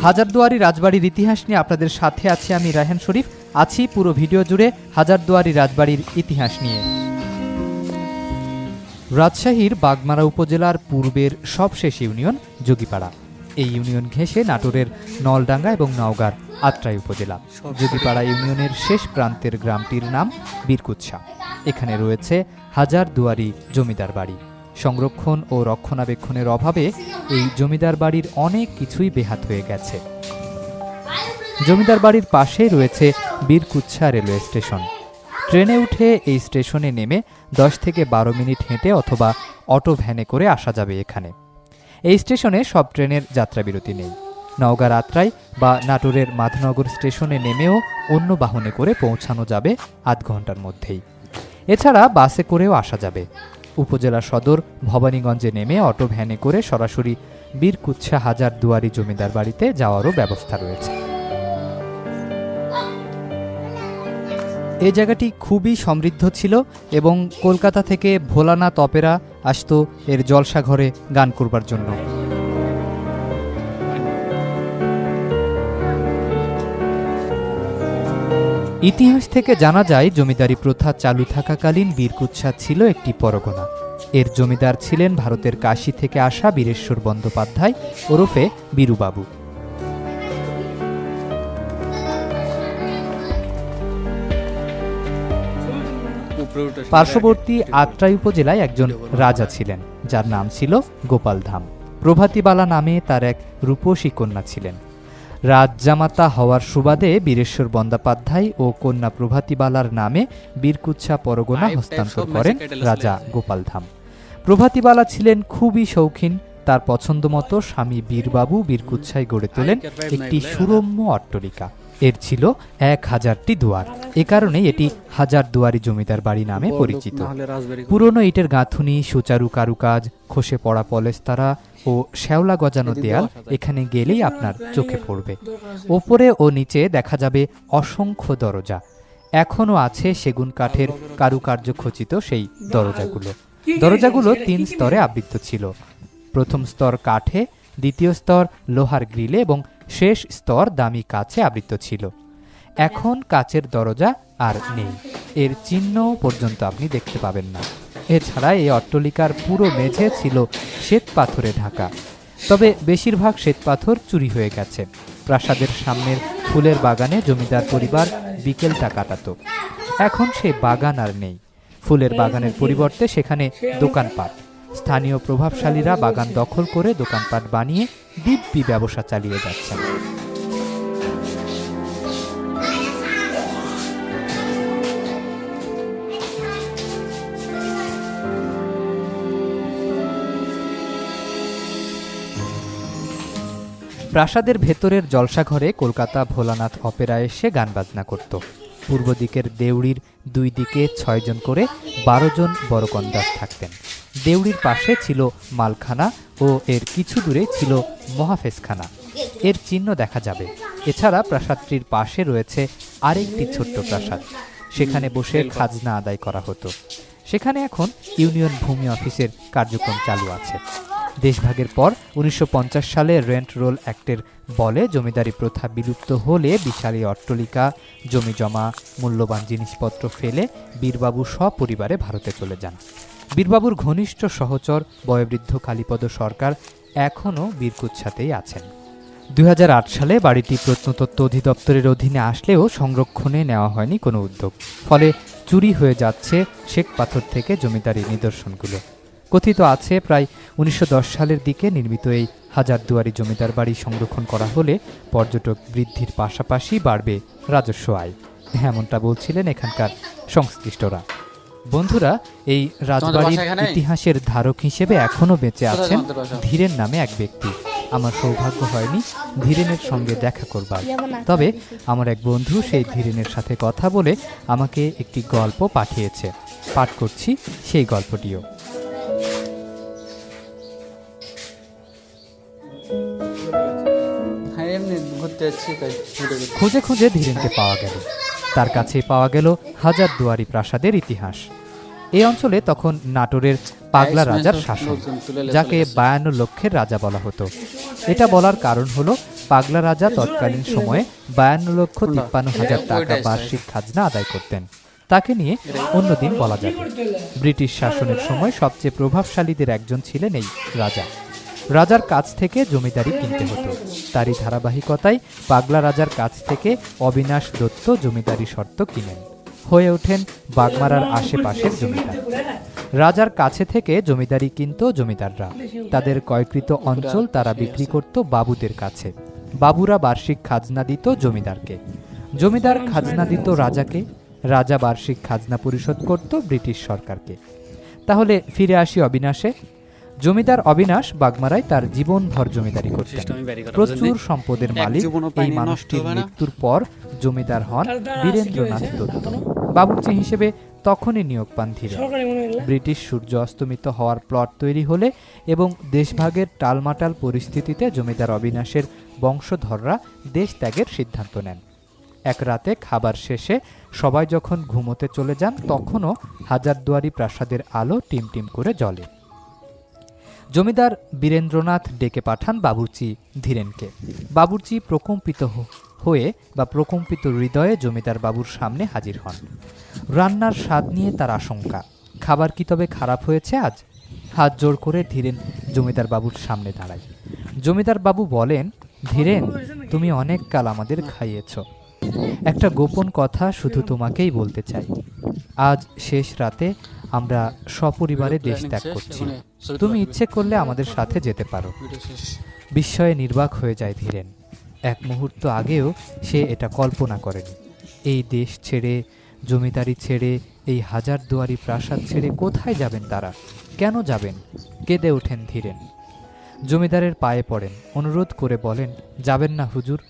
হাজারদুয়ারি রাজবাড়ির ইতিহাস নিয়ে আপনাদের সাথে আছি আমি রায়হান শরীফ। আছি পুরো ভিডিও জুড়ে হাজারদুয়ারি রাজবাড়ির ইতিহাস নিয়ে। রাজশাহীর বাগমারা উপজেলার পূর্বের সবশেষ ইউনিয়ন যোগীপাড়া। এই ইউনিয়ন ঘেঁষে নাটোরের নলডাঙ্গা এবং নওগাঁর আত্রাই উপজেলা। যোগীপাড়া ইউনিয়নের শেষ প্রান্তের গ্রামটির নাম বীরকুৎসা এখানে রয়েছে হাজার দুয়ারি জমিদার বাড়ি। সংরক্ষণ ও রক্ষণাবেক্ষণের অভাবে এই জমিদার বাড়ির অনেক কিছুই বেহাত হয়ে গেছে। জমিদার বাড়ির পাশেই রয়েছে বীরকুচ্ছা রেলওয়ে স্টেশন। ট্রেনে উঠে এই স্টেশনে নেমে দশ থেকে বারো মিনিট হেঁটে অথবা অটো ভ্যানে করে আসা যাবে এখানে। এই স্টেশনে সব ট্রেনের যাত্রাবিরতি নেই। নওগাঁ আত্রাই বা নাটোরের মাধনগর স্টেশনে নেমেও অন্য বাহনে করে পৌঁছানো যাবে আধ ঘণ্টার মধ্যেই। এছাড়া বাসে করেও আসা যাবে। উপজেলা সদর ভবানীগঞ্জে নেমে অটো ভ্যানে করে সরাসরি বীরকুচ্ছা হাজার দুয়ারি জমিদার বাড়িতে যাওয়ারও ব্যবস্থা রয়েছে। এ জায়গাটি খুবই সমৃদ্ধ ছিল এবং কলকাতা থেকে ভোলানাথ অপেরা আসত এর জলসাঘরে গান করবার জন্য। ইতিহাস থেকে জানা যায়, জমিদারি প্রথা চালু থাকাকালীন বীরকুচ্ছা ছিল একটি পরগনা। এর জমিদার ছিলেন ভারতের কাশী থেকে আসা বীরেশ্বর বন্দ্যোপাধ্যায় ওরফে বীরুবাবু। পার্শ্ববর্তী আত্রাই উপজেলায় একজন রাজা ছিলেন, যার নাম ছিল গোপাল ধাম। প্রভাতীবালা নামে তার এক রূপসী কন্যা ছিলেন। রাজজামাতা হওয়ার সুবাদে বীরেশ্বর বন্দ্যোপাধ্যায় ও কন্যা প্রভাতীবালার নামে বীরকুচ্ছা পরগনা হস্তান্তর করেন রাজা গোপালধাম। প্রভাতীবালা ছিলেন খুবই শৌখিন তার পছন্দমতো স্বামী বীরবাবু বীরকুচ্ছায় গড়ে তোলেন একটি সুরম্য অট্টলিকা। এর ছিল এক হাজারটি দুয়ার। এ কারণে এটি হাজার দুয়ারি জমিদার বাড়ি নামে পরিচিত। পুরনো ইটের গাঁথুনি সুচারু কারুকাজ খসে পড়া পলেস্তারা ও শ্যাওলা গজানো দেয়াল এখানে গেলেই আপনার চোখে পড়বে। ওপরে ও নিচে দেখা যাবে অসংখ্য দরজা। এখনও আছে সেগুন কাঠের কারুকার্য খচিত সেই দরজাগুলো। দরজাগুলো তিন স্তরে আবৃত ছিল। প্রথম স্তর কাঠে দ্বিতীয় স্তর লোহার গ্রিলে এবং শেষ স্তর দামি কাছে আবৃত ছিল। এখন কাচের দরজা আর নেই। এর চিহ্ন পর্যন্ত আপনি দেখতে পাবেন না। এছাড়া এই অট্টলিকার পুরো মেঝে ছিল শ্বেত পাথরে ঢাকা। তবে বেশিরভাগ শ্বেতপাথর চুরি হয়ে গেছে। প্রাসাদের সামনের ফুলের বাগানে জমিদার পরিবার বিকেলটা কাটাত। এখন সে বাগান আর নেই। ফুলের বাগানের পরিবর্তে সেখানে দোকানপাট। স্থানীয় প্রভাবশালীরা বাগান দখল করে দোকানপাট বানিয়ে দিব্যি ব্যবসা চালিয়ে যাচ্ছেন। প্রাসাদের ভেতরের জলসাঘরে কলকাতা ভোলানাথ অপেরা এসে গান বাজনা করত। পূর্ব দিকের দেউড়ির দুই দিকে ছয়জন করে বারো জন বড়কন্দাজ থাকতেন। দেউড়ির পাশে ছিল মালখানা ও এর কিছু দূরে ছিল মহাফেজখানা। এর চিহ্ন দেখা যাবে। এছাড়া প্রাসাদটির পাশে রয়েছে আরেকটি ছোট্ট প্রাসাদ। সেখানে বসে খাজনা আদায় করা হতো। সেখানে এখন ইউনিয়ন ভূমি অফিসের কার্যক্রম চালু আছে। দেশভাগের পর উনিশশো পঞ্চাশ সালে রেন্ট রোল অ্যাক্টের বলে জমিদারি প্রথা বিলুপ্ত হলে বিশাল অট্টলিকা, জমি জমা, মূল্যবান জিনিসপত্র ফেলে বীরবাবু সপরিবারে ভারতে চলে যান। বীরবাবুর ঘনিষ্ঠ সহচর, বয়োবৃদ্ধ কালীপদ সরকার এখনও বীরকুচ্ছাতেই আছেন। দু হাজার আট সালে বাড়িটি প্রত্নতত্ত্ব অধিদপ্তরের অধীনে আসলেও সংরক্ষণে নেওয়া হয়নি কোনো উদ্যোগ। ফলে চুরি হয়ে যাচ্ছে শেখ পাথর থেকে জমিদারি নিদর্শনগুলো। কথিত আছে, প্রায় উনিশশো দশ সালের দিকে নির্মিত এই হাজারদুয়ারি জমিদার বাড়ি সংরক্ষণ করা হলে পর্যটক বৃদ্ধির পাশাপাশি বাড়বে রাজস্ব আয়। এমনটা বলছিলেন এখানকার সংশ্লিষ্টরা। বন্ধুরা এই রাজবাড়ির ইতিহাসের ধারক হিসেবে এখনও বেঁচে আছেন ধীরেন নামে এক ব্যক্তি। আমার সৌভাগ্য হয়নি ধীরেনের সঙ্গে দেখা করবার। তবে আমার এক বন্ধু সেই ধীরেনের সাথে কথা বলে আমাকে একটি গল্প পাঠিয়েছে। পাঠ করছি সেই গল্পটিও। যাচ্ছি তাই। খুঁজে খুঁজে ধীরেনকে পাওয়া গেল। তার কাছে পাওয়া গেল হাজার দুয়ারি প্রাসাদের ইতিহাস। এই অঞ্চলে তখন নাটোরের পাগলা রাজার শাসন যাকে বায়ান্ন লক্ষের রাজা বলা হতো। এটা বলার কারণ হলো পাগলা রাজা তৎকালীন সময়ে বায়ান্ন লক্ষ তিপ্পান্ন হাজার টাকা বার্ষিক খাজনা আদায় করতেন। তাকে নিয়ে অন্যদিন বলা যাবে। ব্রিটিশ শাসনের সময় সবচেয়ে প্রভাবশালীদের একজন ছিলেন এই রাজা। রাজার কাছ থেকে জমিদারি কিনতে হতো। তারই ধারাবাহিকতায় পাগলা রাজার কাছ থেকে অবিনাশ দত্ত জমিদারি শর্ত কিনেন। হয়ে ওঠেন বাগমারার আশেপাশের জমিদার। রাজার কাছে থেকে জমিদারি কিনত জমিদাররা। তাদের কয়কৃত অঞ্চল তারা বিক্রি করত বাবুদের কাছে। বাবুরা বার্ষিক খাজনা দিত জমিদারকে। জমিদার খাজনা দিত রাজাকে। রাজা বার্ষিক খাজনা পরিশোধ করত ব্রিটিশ সরকারকে। তাহলে ফিরে আসি অবিনাশে। জমিদার অবিনাশ বাগমারায় তার জীবনভর জমিদারি করতেন। প্রচুর সম্পদের মালিক এই মানুষটির মৃত্যুর পর জমিদার হন বীরেন্দ্রনাথ দত্ত। বাবুর্চি হিসেবে তখনই নিয়োগ পান ধীরে। ব্রিটিশ সূর্য অস্তমিত হওয়ার প্লট তৈরি হলে এবং দেশভাগের টালমাটাল পরিস্থিতিতে জমিদার অবিনাশের বংশধররা দেশ ত্যাগের সিদ্ধান্ত নেন। এক রাতে খাবার শেষে সবাই যখন ঘুমোতে চলে যান তখনও হাজারদুয়ারি প্রাসাদের আলো টিমটিম করে জ্বলে। জমিদার বীরেন্দ্রনাথ ডেকে পাঠান বাবুর্চি ধীরেনকে। বাবুর্চি প্রকম্পিত হয়ে বা প্রকম্পিত হৃদয়ে জমিদার বাবুর সামনে হাজির হন। রান্নার স্বাদ নিয়ে তার আশঙ্কা খাবার কি তবে খারাপ হয়েছে আজ? হাত জোর করে ধীরেন জমিদার বাবুর সামনে দাঁড়ায়। জমিদার বাবু বলেন ধীরেন তুমি অনেক কাল আমাদের খাইয়েছ। একটা গোপন কথা শুধু তোমাকেই বলতে চাই। আজ শেষ রাতে আমরা সপরিবারে দেশ ত্যাগ করছি। তুমি ইচ্ছে করলে আমাদের সাথে যেতে পারো। বিস্ময়ে নির্বাক হয়ে যায় ধীরেন। এক মুহূর্ত আগেও সে এটা কল্পনা করেনি। এই দেশ ছেড়ে জমিদারি ছেড়ে এই হাজার দুয়ারি প্রাসাদ ছেড়ে কোথায় যাবেন তারা? কেন যাবেন? কেঁদে ওঠেন ধীরেন। জমিদারের পায়ে পড়েন। অনুরোধ করে বলেন যাবেন না হুজুর